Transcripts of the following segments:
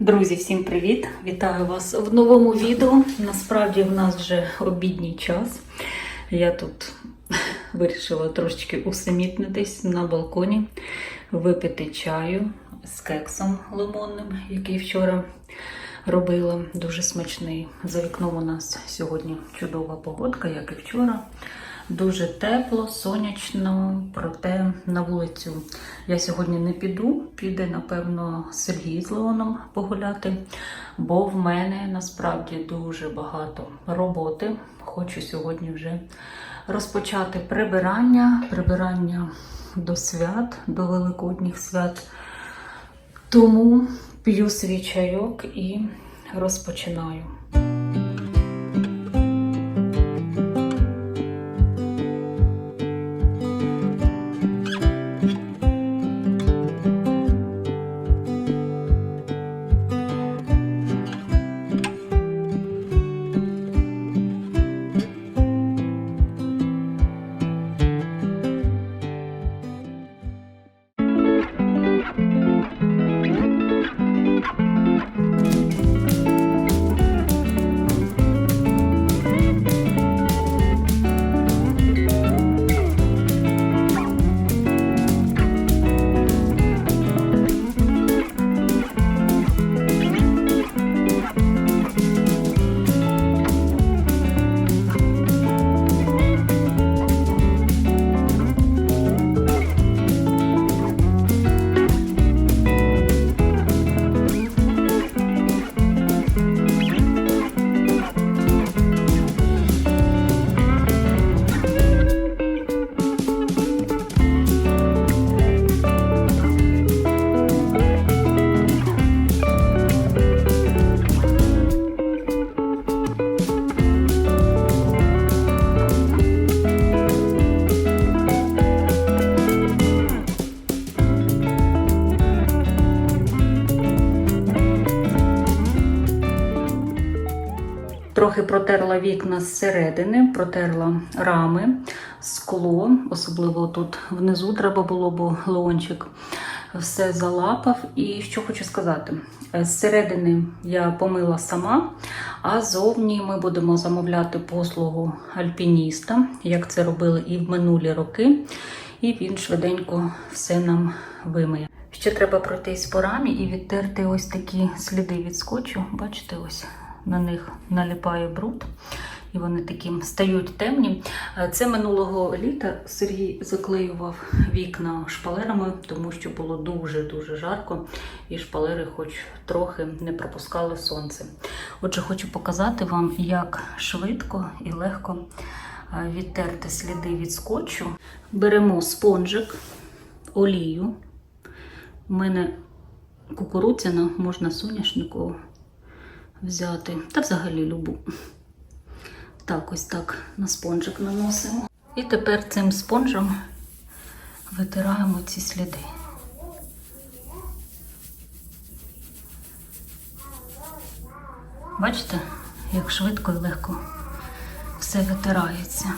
Друзі, всім привіт! Вітаю вас в новому відео. Насправді в нас вже обідній час. Я тут вирішила трошечки усамітнитись на балконі, випити чаю з кексом лимонним, який вчора робила. Дуже смачний. За вікном у нас сьогодні чудова погодка, як і вчора. Дуже тепло, сонячно, проте на вулицю я сьогодні не піду. Піде, напевно, Сергій з Леоном погуляти, бо в мене насправді дуже багато роботи. Хочу сьогодні вже розпочати прибирання, прибирання до свят, до великодніх свят. Тому п'ю свій чайок і розпочинаю. Протерла вікна зсередини, протерла рами, скло, особливо тут внизу треба було, бо Леончик все залапав. І що хочу сказати: зсередини я помила сама, а зовні ми будемо замовляти послугу альпініста, як це робили і в минулі роки. І він швиденько все нам вимиє. Ще треба пройтись по рамі і відтерти ось такі сліди від скотчу. Бачите, ось на них наліпає бруд, і вони такі стають темні. Е, Це минулого літа Сергій заклеював вікна шпалерами, тому що було дуже-дуже жарко, і шпалери, хоч трохи, не пропускали сонце. Отже, хочу показати вам, як швидко і легко е, відтерти сліди від скотчу. Беремо спонжик, олію. У мене кукурудзяна, можна соняшникову взяти. Та взагалі любу. Так, ось так на спонжик наносимо. І тепер цим спонжем витираємо ці сліди. Бачите, як швидко і легко все витирається.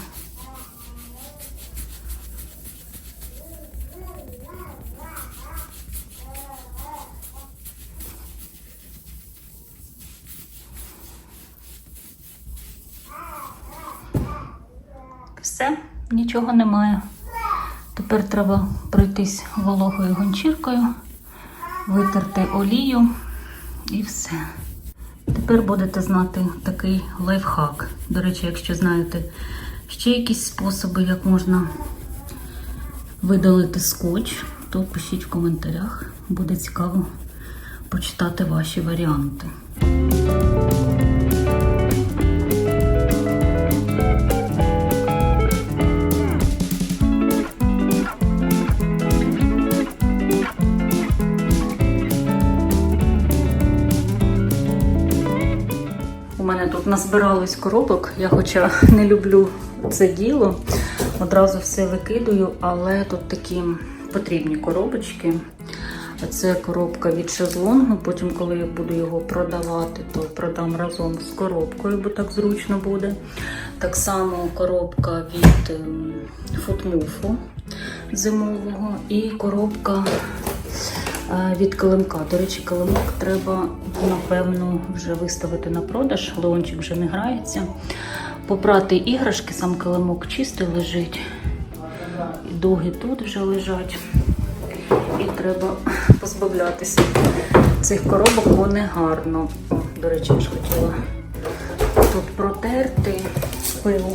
Все, нічого немає. Тепер треба пройтись вологою гончіркою, витерти олію і все. Тепер будете знати такий лайфхак. До речі, якщо знаєте ще якісь способи, як можна видалити скотч, то пишіть в коментарях. Буде цікаво почитати ваші варіанти. Назбиралось коробок. Я хоча не люблю це діло, одразу все викидаю, але тут такі потрібні коробочки. Це коробка від шезлонгу. Потім, коли я буду його продавати, то продам разом з коробкою, бо так зручно буде. Так само коробка від ем, футмуфу зимового і коробка від килимка. До речі, килимок треба, напевно, вже виставити на продаж. Леончик вже не грається. Попрати іграшки, сам килимок чистий лежить. І Дуги тут вже лежать. І треба позбавлятися цих коробок, бо не гарно. До речі, я ж хотіла тут протерти пилу.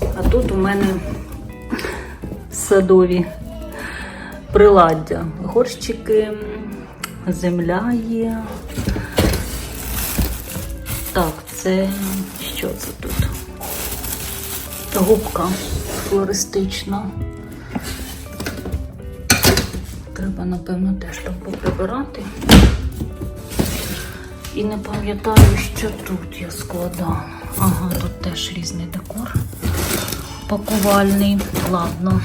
А тут у мене садові приладдя. Горщики, земля є. Так, це що це тут? Губка флористична. Треба, напевно, теж там поприбирати. І не пам'ятаю, що тут я складала. Ага, тут теж різний декор. Пакувальний. Ладно.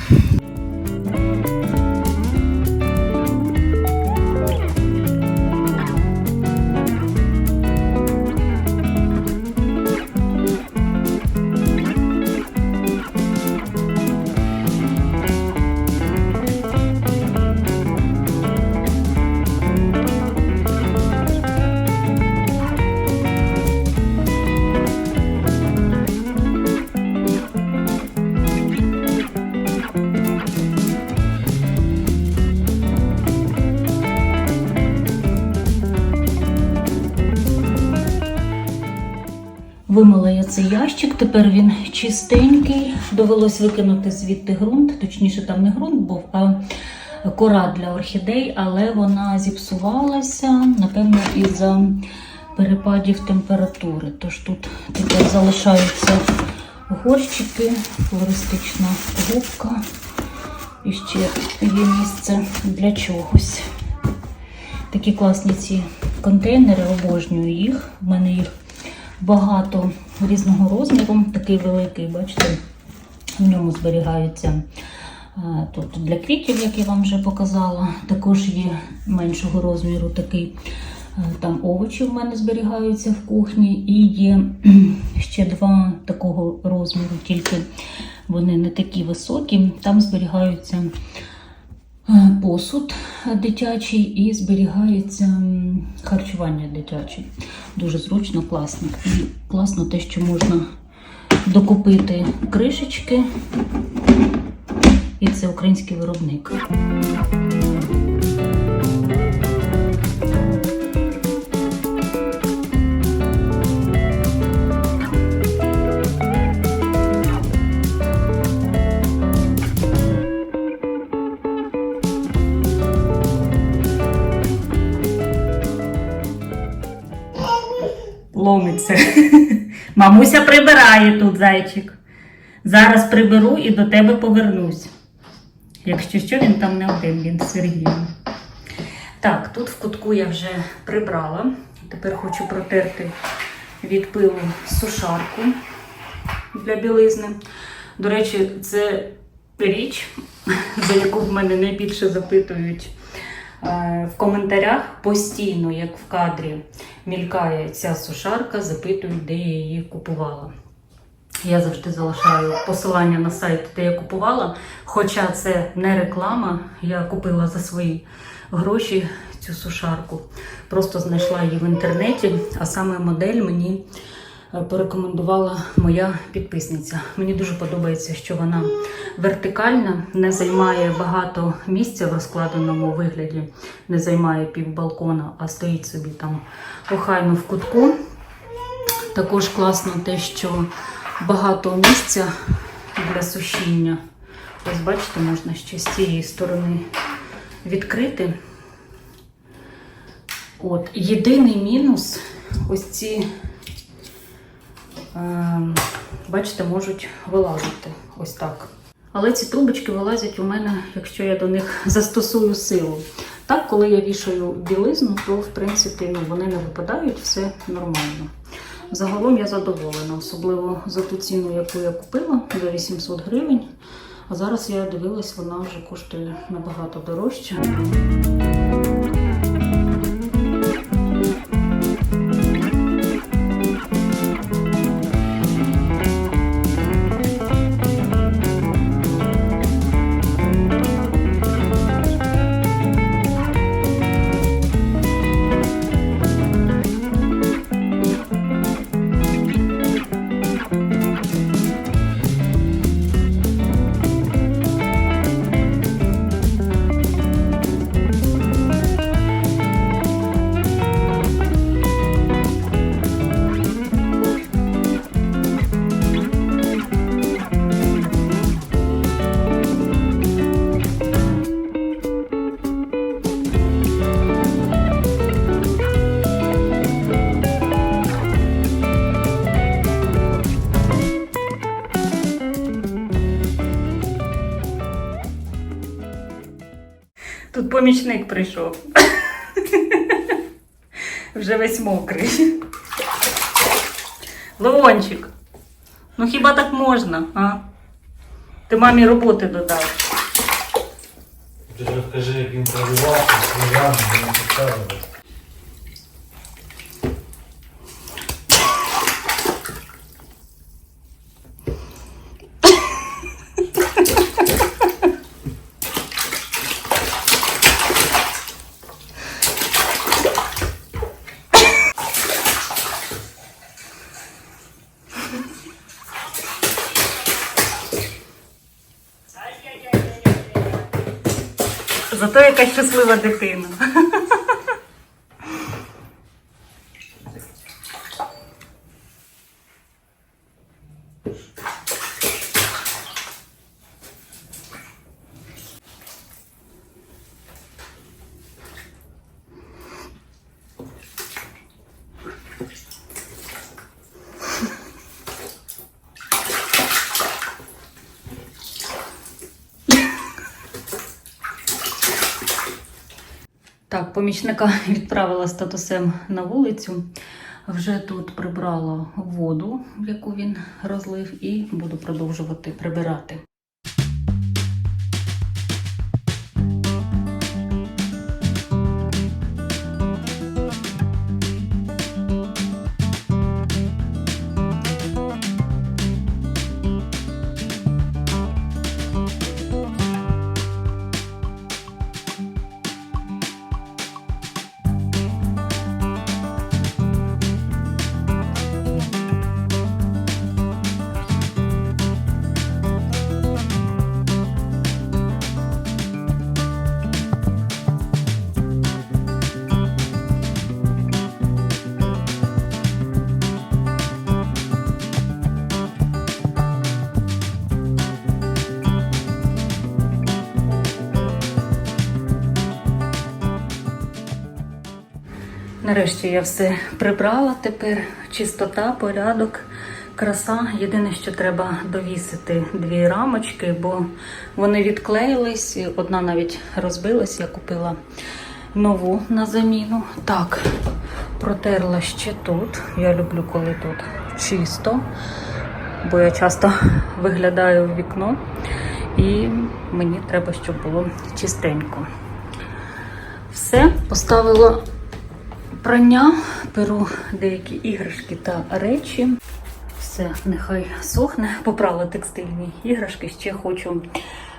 Цей ящик, тепер він чистенький. Довелось викинути звідти ґрунт, точніше, там не ґрунт був, а кора для орхідей, але вона зіпсувалася, напевно, із-за перепадів температури. Тож тут тепер залишаються горщики, флористична губка. І ще є місце для чогось. Такі класні ці контейнери, обожнюю їх. У мене їх багато різного розміру, такий великий, бачите, в ньому зберігаються тут для квітів, як я вам вже показала. Також є меншого розміру такий. Там овочі в мене зберігаються в кухні, і є ще два такого розміру, тільки вони не такі високі. Там зберігаються е, посуд дитячий і зберігається харчування дитяче. Дуже зручно, класно. І класно те, що можна докупити кришечки. І це український виробник. Ломиться. Мамуся прибирає тут зайчик. Зараз приберу і до тебе повернусь. Якщо що, він там не один, він з. Так, тут в кутку я вже прибрала. Тепер хочу протерти від пилу сушарку для білизни. До речі, це річ, за яку в мене найбільше запитують в коментарях. Постійно, як в кадрі, мількає ця сушарка, запитують, де я її купувала. Я завжди залишаю посилання на сайт, де я купувала. Хоча це не реклама, я купила за свої гроші цю сушарку. Просто знайшла її в інтернеті, а саме модель мені е, порекомендувала моя підписниця. Мені дуже подобається, що вона вертикальна, не займає багато місця в розкладеному вигляді, не займає пів балкона, а стоїть собі там охайно в кутку. Також класно те, що багато місця для сушіння. Ось бачите, можна ще з цієї сторони відкрити. От, єдиний мінус ось ці, бачите, можуть вилазити ось так. Але ці трубочки вилазять у мене, якщо я до них застосую силу. Так, коли я вішаю білизну, то в принципі ну, вони не випадають, все нормально. Загалом я задоволена, особливо за ту ціну, яку я купила за 800 гривень. А зараз я дивилась, вона вже коштує набагато дорожче. Помічник прийшов. Вже весь мокрий. Леончик, ну хіба так можна, а? Ти мамі роботи додав. Ти розкажи, як він пробивався, він не цікаво. Щаслива дитина. Так, помічника відправила статусем на вулицю. Вже тут прибрала воду, яку він розлив, і буду продовжувати прибирати. Нарешті я все прибрала тепер. Чистота, порядок, краса. Єдине, що треба довісити дві рамочки, бо вони відклеїлись. і Одна навіть розбилась, я купила нову на заміну. Так, протерла ще тут. Я люблю, коли тут чисто, бо я часто виглядаю в вікно, і мені треба, щоб було чистенько. Все, поставила прання, беру деякі іграшки та речі. Все, нехай сохне. Попрала текстильні іграшки. Ще хочу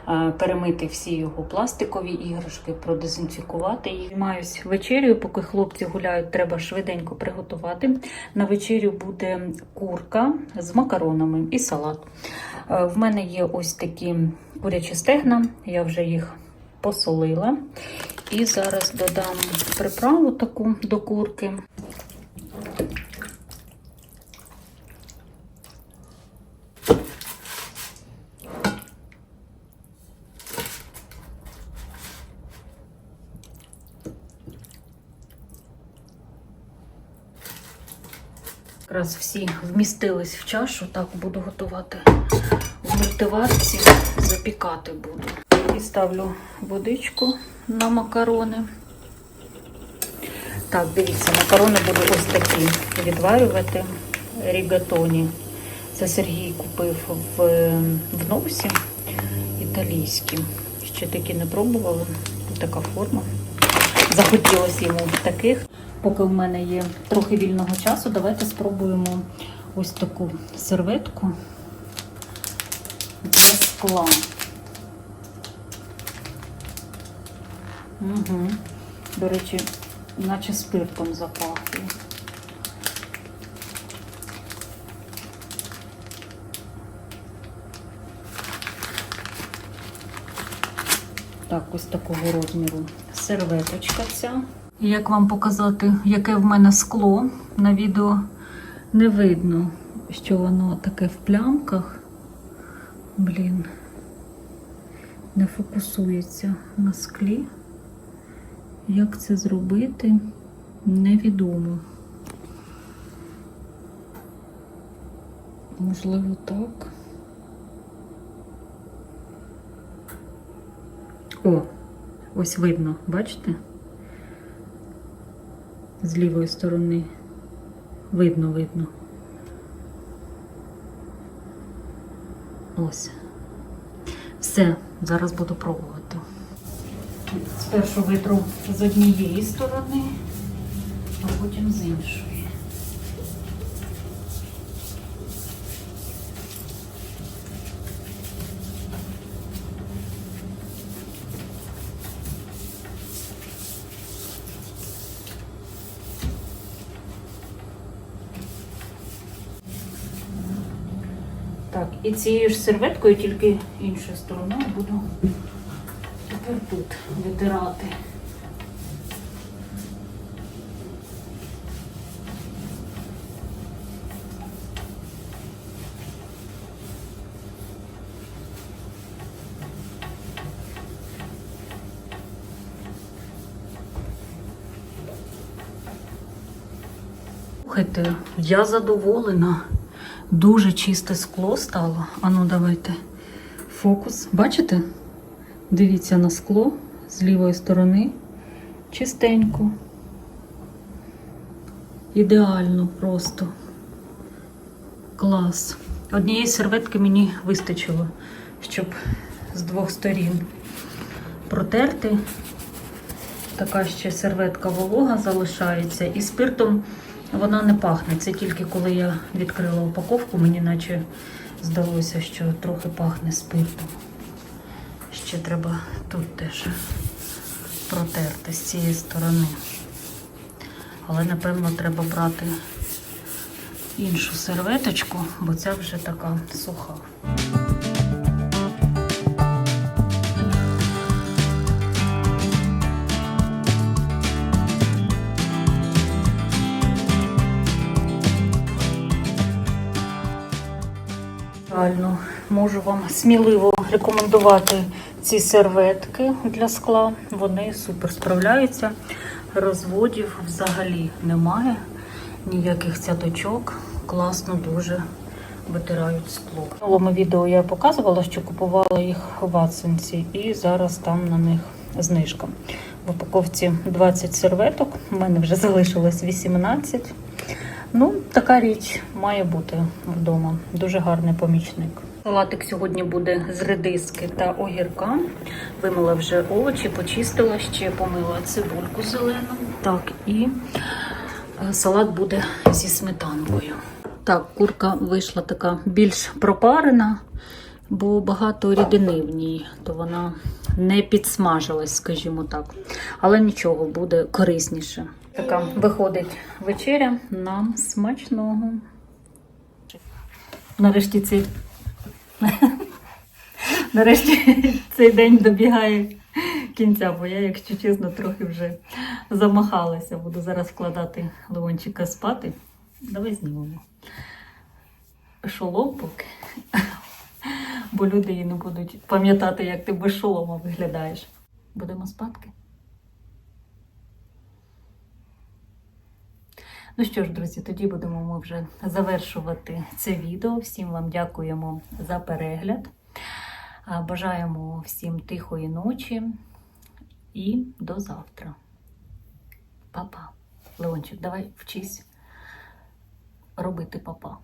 е, перемити всі його пластикові іграшки, продезінфікувати їх. Маюсь вечерю, поки хлопці гуляють, треба швиденько приготувати. На вечерю буде курка з макаронами і салат. Е, В мене є ось такі курячі стегна, я вже їх посолила. І зараз додам приправу таку до курки. Якраз всі вмістились в чашу, так буду готувати в мультиварці, запікати буду. Ставлю водичку на макарони. Так, дивіться, макарони буду ось такі відварювати рігатоні. Це Сергій купив в, в Новсі італійські. Ще такі не пробували. Тут така форма. Захотілося йому таких. Поки в мене є трохи вільного часу, давайте спробуємо ось таку серветку без скла. Угу. До речі, наче спиртом запахло. Так, ось такого розміру серветочка ця. Як вам показати, яке в мене скло? На відео не видно, що воно таке в плямках. Блін, не фокусується на склі. Як це зробити, невідомо. Можливо, так. О, Ось видно, бачите? З лівої сторони. Видно, видно. Ось. Все, зараз буду пробувати. Спершу витру з однієї сторони, а потім з іншої. Так, і цією ж серветкою, тільки іншою стороною буду тепер тут витирати. Слухайте, я задоволена. Дуже чисте скло стало. Ану, давайте. Фокус. Бачите? Дивіться на скло з лівої сторони. Чистенько. Ідеально просто. Клас. Однієї серветки мені вистачило, щоб з двох сторін протерти. Така ще серветка волога залишається. І спиртом вона не пахне. Це тільки коли я відкрила упаковку, мені наче здалося, що трохи пахне спиртом. Ще треба тут теж протерти з цієї сторони. Але, напевно, треба брати іншу серветочку, бо ця вже така суха. Можу вам сміливо рекомендувати ці серветки для скла. Вони супер справляються. Розводів взагалі немає. Ніяких цяточок. Класно дуже витирають скло. В минулому відео я показувала, що купувала їх в Ватсонсі, і зараз там на них знижка. В упаковці 20 серветок. У мене вже залишилось 18. Ну, така річ має бути вдома. Дуже гарний помічник. Салатик сьогодні буде з редиски та огірка. Вимила вже овочі, почистила, ще помила цибульку зелену. Так, і е, салат буде зі сметанкою. Так, курка вийшла така більш пропарена, бо багато рідини в ній, то вона не підсмажилась, скажімо так. Але нічого, буде корисніше. Така виходить вечеря нам смачного. Нарешті цей Нарешті цей день добігає кінця, бо я, якщо чесно, трохи вже замахалася. Буду зараз вкладати Леончика спати. Давай знімемо. Шолом поки. Бо люди і не будуть пам'ятати, як ти без шолома виглядаєш. Будемо спадки. Ну що ж, друзі, тоді будемо ми вже завершувати це відео. Всім вам дякуємо за перегляд. Бажаємо всім тихої ночі і до завтра. Па-па. Леончик, давай вчись робити папа.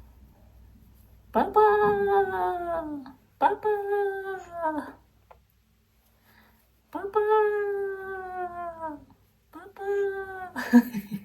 Папа! Папа! Папа! Папа!